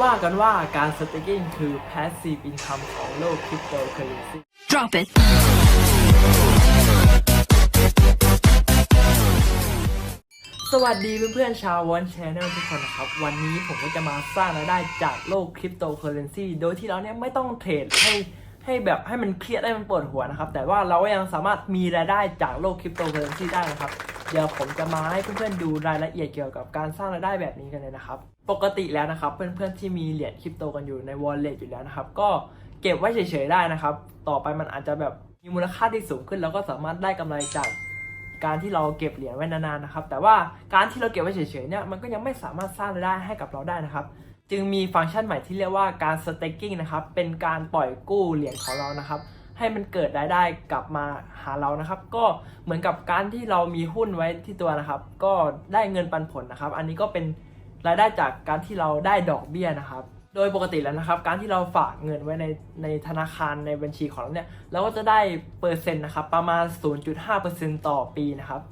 ว่ากันว่าการ staking คือ passive income ของโลก cryptocurrency Drop it. สวัสดีเพื่อนๆชาววันแชนแนลทุกคนนะครับ วันนี้ผมก็จะมาสร้างรายได้จากโลกคริปโตเคอเรนซีโดยที่เราเนี่ยไม่ต้องเทรดให้ให้แบบให้มันเครียดให้มันปวดหัวนะครับ แต่ว่าเราก็ยังสามารถมีรายได้จากโลกคริปโตเคอเรนซีได้นะครับ เดี๋ยวผมจะมาให้เพื่อนๆดูรายละเอียดเกี่ยวกับการสร้างรายได้แบบนี้กันเลยนะครับ ปกติแล้วนะครับ เพื่อนๆที่มีเหรียญคริปโตกันอยู่ใน wallet อยู่แล้วนะครับ ก็เก็บไว้เฉยๆได้นะครับ ต่อไปมันอาจจะแบบมีมูลค่าที่สูงขึ้น แล้วก็สามารถได้กำไรจากการที่เราเก็บเหรียญไว้นานๆนะครับ แต่ว่าการที่เราเก็บไว้เฉยๆเนี่ยมันก็ยังไม่สามารถสร้างรายได้ให้กับเราได้นะครับ จึงมีฟังก์ชันใหม่ที่เรียกว่าการ staking นะครับ เป็นการปล่อยกู้เหรียญของเรานะครับ ให้มันเกิดรายได้กลับมาหาเรานะครับ ก็เหมือนกับการที่เรามีหุ้นไว้ที่ตัวนะครับ ก็ได้เงินปันผลนะครับ อันนี้ก็เป็นรายได้จากการที่เราได้ดอกเบี้ยนะครับ โดยปกติแล้วนะครับ การที่เราฝากเงินไว้ในในธนาคารในบัญชีของเราเนี่ยเราก็จะได้เปอร์เซ็นต์นะครับประมาณ 0.5%ต่อปีนะครับ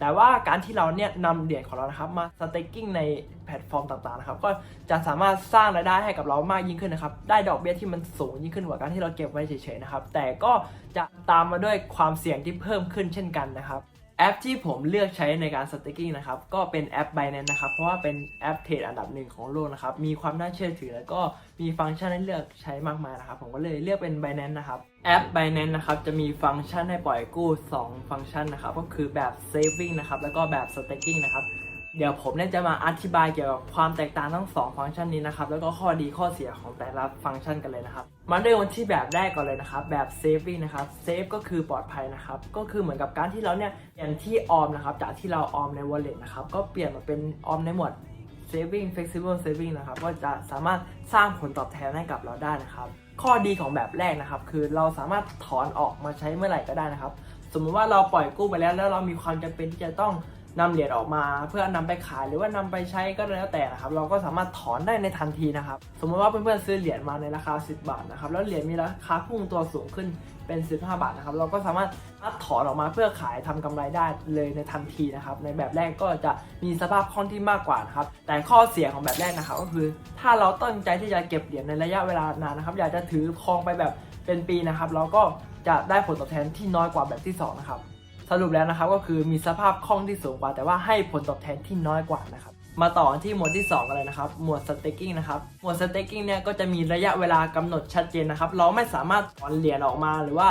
แต่ว่าการที่เราเนี่ยนำเหรียญของเรานะครับมาสเต็กกิ้งในแพลตฟอร์มต่างๆนะครับก็จะสามารถสร้างรายได้ให้กับเรามากยิ่งขึ้นนะครับได้ดอกเบี้ยที่มันสูงยิ่งขึ้นกว่าการที่เราเก็บไว้เฉยๆนะครับแต่ก็จะตามมาด้วยความเสี่ยงที่เพิ่มขึ้นเช่นกันนะครับ แอปที่ผมเลือกใช้ในการสติ๊กิ้งนะครับ ก็เป็นแอป Binance นะครับ เพราะว่าเป็นแอปเทรดอันดับหนึ่งของโลกนะครับ มีความน่าเชื่อถือ แล้วก็มีฟังก์ชันให้เลือกใช้มากมายนะครับ ผมก็เลยเลือกเป็น Binance นะครับ แอป Binance นะครับ จะมีฟังก์ชันให้ปล่อยกู้ 2 ฟังก์ชันนะครับ ก็คือแบบ saving นะครับ แล้วก็แบบ staking นะครับ เดี๋ยวผมเนี่ยจะมาอธิบายเกี่ยวกับความแตกต่างทั้งสองฟังก์ชันนี้นะครับ แล้วก็ข้อดีข้อเสียของแต่ละฟังก์ชันกันเลยนะครับ มาเริ่มกันที่แบบแรกก่อนเลยนะครับ แบบ saving นะครับ save ก็คือปลอดภัยนะครับ ก็คือเหมือนกับการที่เราเนี่ยเปลี่ยนที่ออมนะครับ จากที่เราออมใน wallet นะครับ ก็เปลี่ยนมาเป็นออมในหมวด saving flexible saving นะครับ ก็จะสามารถสร้างผลตอบแทนให้กับเราได้นะครับ ข้อดีของแบบแรกนะครับ คือเราสามารถถอนออกมาใช้เมื่อไหร่ก็ได้นะครับ สมมติว่าเราปล่อยกู้ไปแล้วแล้วเรามีความจำเป็นที่จะต้อง นำเหรียญออกมา เพื่อนำไปขายหรือว่านำไปใช้ก็แล้วแต่นะครับ เราก็สามารถถอนได้ในทันทีนะครับ สมมติว่าเพื่อนๆซื้อเหรียญมาในราคา 10 บาทนะครับ แล้วเหรียญมีราคาพุ่งตัวสูงขึ้นเป็น 15 บาทนะครับ เราก็สามารถถอนออกมาเพื่อขายทำกำไรได้เลยในทันทีนะครับ ในแบบแรกก็จะมีสภาพคล่องที่มากกว่านะครับ แต่ข้อเสียของแบบแรกนะครับ ก็คือ ถ้าเราตั้งใจที่จะเก็บเหรียญในระยะเวลานานนะครับ อยากจะถือครองไปแบบเป็นปีนะครับ เราก็จะได้ผลตอบแทนที่น้อยกว่าแบบที่สองนะครับ สรุปแล้วนะครับก็คือมีสภาพคล่องที่สูงกว่า แต่ว่าให้ผลตอบแทนที่น้อยกว่านะครับมาต่อที่หมวดที่ 2 กันเลยนะครับ หมวด staking นะครับ หมวด staking เนี่ยก็จะมีระยะเวลากำหนดชัดเจนนะครับ เราไม่สามารถถอนเหรียญออกมา หรือว่า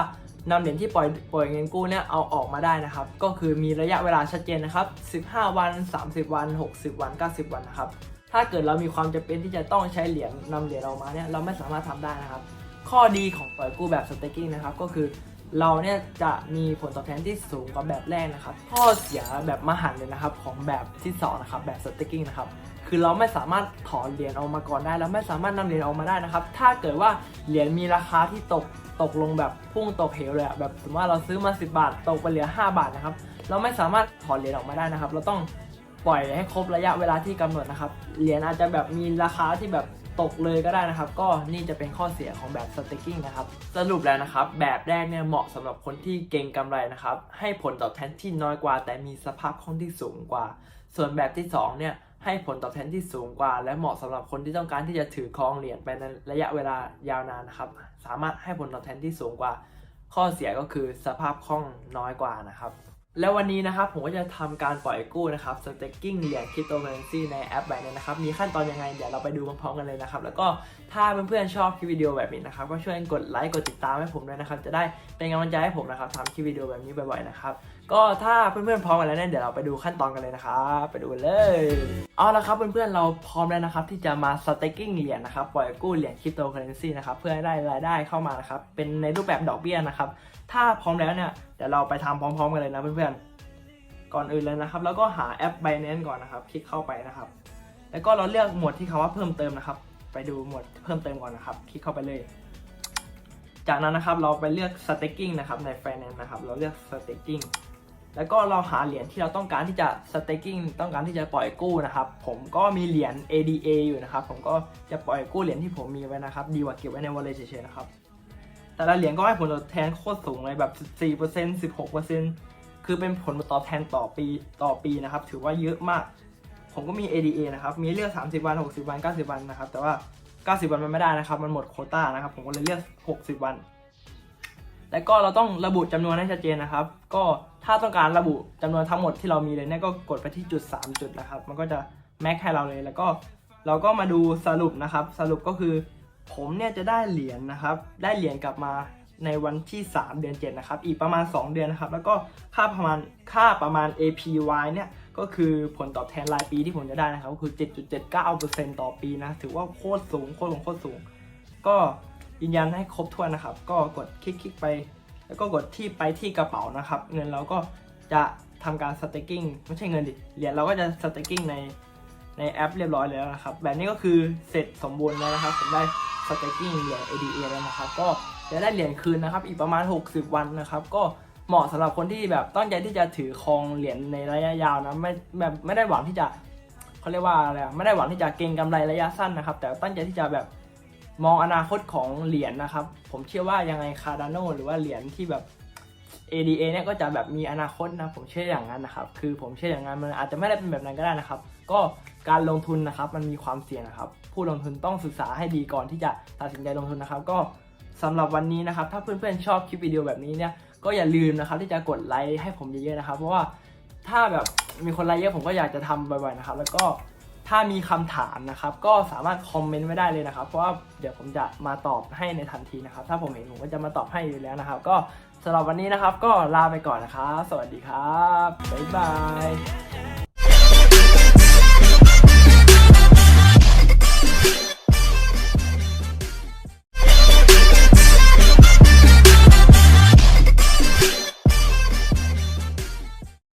นำเหรียญที่ปล่อยปล่อยเงินกู้เนี่ยเอาออกมาได้นะครับ ก็คือมีระยะเวลาชัดเจนนะครับ 15 วัน 30 วัน 60 วัน 90 วันนะครับ ถ้าเกิดเรามีความจำเป็นที่จะต้องใช้เหรียญนำเหรียญออกมาเนี่ยเราไม่สามารถทำได้นะครับ ข้อดีของปล่อยกู้แบบ staking นะครับก็คือ เราเนี่ยจะมีผลตอบแทนที่สูงกว่าแบบแรกนะครับ ข้อเสียแบบมหันเลยนะครับของแบบที่สองนะครับแบบ staking นะครับคือเราไม่สามารถถอนเหรียญออกมาก่อนได้ แล้วไม่สามารถนำเหรียญออกมาได้นะครับ ถ้าเกิดว่าเหรียญมีราคาที่ตกตกลงแบบพุ่งตกเหวเลยอะแบบสมมติว่าเราซื้อมา 10 บาท ตกไปเหลือ 5 บาทนะครับ เราไม่สามารถถอนเหรียญออกมาได้นะครับ เราต้องปล่อยให้ครบระยะเวลาที่กำหนดนะครับ เหรียญอาจจะแบบมีราคาที่แบบ ตกเลยก็ได้นะครับ ก็นี่จะเป็นข้อเสียของแบบ staking นะครับ สรุปแล้วนะครับ แบบแรกเนี่ยเหมาะสำหรับคนที่เก่งกำไรนะครับ ให้ผลตอบแทนที่น้อยกว่า แต่มีสภาพคล่องที่สูงกว่า ส่วนแบบที่สองเนี่ยให้ผลตอบแทนที่สูงกว่า และเหมาะสำหรับคนที่ต้องการที่จะถือครองเหรียญไปในระยะเวลายาวนานนะครับ สามารถให้ผลตอบแทนที่สูงกว่า ข้อเสียก็คือสภาพคล่องน้อยกว่านะครับ แล้ววันนี้นะครับผมก็จะทำการปล่อยกู้นะครับ staking เหรียญคริปโตเคอเรนซีในแอปแบบนี้นะครับ มีขั้นตอนยังไง เดี๋ยวเราไปดูพร้อมๆกันเลยนะครับ แล้วก็ถ้าเพื่อนๆชอบคลิปวิดีโอแบบนี้นะครับ ก็ช่วยกดไลค์ กดติดตามให้ผมด้วยนะครับ จะได้เป็นกำลังใจให้ผมนะครับทำคลิปวิดีโอแบบนี้บ่อยๆนะครับ ก็ถ้าเพื่อนๆพร้อมกันแล้วเนี่ย เดี๋ยวเราไปดูขั้นตอนกันเลยนะครับ ไปดูเลย เอาละครับเพื่อนๆเราพร้อมแล้วนะครับที่จะมา staking เหรียญนะครับ ปล่อยกู้เหรียญคริปโตเคอเรนซีนะครับ เพื่อให้ได้รายได้เข้ามานะครับ เป็นในรูปแบบดอกเบี้ยนะครับถ้าพร้อมแล้วเนี่ยเดี๋ยวเราไปทำพร้อมๆกันเลยนะเพื่อนๆ ก่อนอื่นเลยนะครับ แล้วก็หาแอป Binance ก่อนนะครับ คลิกเข้าไปนะครับ แล้วก็เราเลือกหมวดที่คำว่าเพิ่มเติมนะครับ ไปดูหมวดเพิ่มเติมก่อนนะครับ คลิกเข้าไปเลย จากนั้นนะครับเราไปเลือก staking นะครับใน Finance นะครับ เราเลือก staking แล้วก็เราหาเหรียญที่เราต้องการที่จะ staking ต้องการที่จะปล่อยกู้นะครับ ผมก็มีเหรียญ ADA อยู่นะครับ ผมก็จะปล่อยกู้เหรียญที่ผมมีไว้นะครับ ดีกว่าเก็บไว้ใน wallet เฉยๆนะครับ แต่ละเหรียญก็ให้ผลตอบแทนโคตรสูงเลยแบบ 14% 16%คือเป็นผลตอบแทนต่อปีต่อปีนะครับ ถือว่าเยอะมาก ผมก็มี ADA นะครับ มีเลือก 30 วัน 60 วัน 90 วันนะครับ แต่ว่า 90 วันมันไม่ได้นะครับ มันหมดโคต้านะครับ ผมก็เลยเลือก 60 วัน แล้วก็เราต้องระบุจำนวนให้ชัดเจนนะครับ ก็ถ้าต้องการระบุจำนวนทั้งหมดที่เรามีเลยเนี่ยก็กดไปที่จุด 3 จุดนะครับ มันก็จะแม็กให้เราเลย แล้วก็เราก็มาดูสรุปนะครับ สรุปก็คือ ผมเนี่ยจะได้เหรียญนะครับ ได้เหรียญกลับมาในวันที่ 3 เดือน 7 นะครับ อีกประมาณ 2 เดือนนะครับ แล้วก็ค่าประมาณค่าประมาณ APY เนี่ยก็คือผลตอบแทนรายปีที่ผมจะได้นะครับก็คือ 7.79%ต่อปีนะ ถือว่าโคตรสูงโคตรสูงโคตรสูง ก็ยืนยันให้ครบถ้วนนะครับ ก็กดคลิกๆไป แล้วก็กดที่ไปที่กระเป๋านะครับ เงินเราก็จะทำการ staking ไม่ใช่เงินดิเหรียญเราก็จะ staking ใน ในแอปเรียบร้อยแล้วนะครับ แบบนี้ก็คือเสร็จสมบูรณ์แล้วนะครับ ผมได้ staking เหรียญ ADA แล้วนะครับ ก็จะได้เหรียญคืนนะครับ อีกประมาณ 60 วันนะครับ ก็เหมาะสำหรับคนที่แบบตั้งใจที่จะถือครองเหรียญในระยะยาวนะไม่แบบไม่ได้หวังที่จะเขาเรียกว่าอะไรไม่ได้หวังที่จะเก็งกำไรระยะสั้นนะครับ แต่ตั้งใจที่จะแบบมองอนาคตของเหรียญนะครับ ผมเชื่อว่ายังไงคาร์ดานโนหรือว่าเหรียญที่แบบ ADA เนี่ยก็จะแบบมีอนาคตนะผมเชื่ออย่างนั้นนะครับคือผมเชื่ออย่างนั้นมันอาจจะไม่ได้เป็นแบบนั้นก็ได้นะครับ ก็การลงทุนนะครับมันมีความเสี่ยงนะครับ ผู้ลงทุนต้องศึกษาให้ดีก่อนที่จะตัดสินใจลงทุนนะครับ ก็สำหรับวันนี้นะครับ ถ้าเพื่อนๆชอบคลิปวิดีโอแบบนี้เนี่ยก็อย่าลืมนะครับที่จะกดไลค์ให้ผมเยอะๆนะครับ เพราะว่าถ้าแบบมีคนไลค์เยอะผมก็อยากจะทำบ่อยๆนะครับ แล้วก็ถ้ามีคำถามนะครับ ก็สามารถคอมเมนต์ไว้ได้เลยนะครับ เพราะว่าเดี๋ยวผมจะมาตอบให้ในทันทีนะครับ ถ้าผมเห็นผมก็จะมาตอบให้อยู่แล้วนะครับ ก็ สำหรับวันนี้นะครับก็ลาไปก่อนนะครับ สวัสดีครับ บ๊ายบาย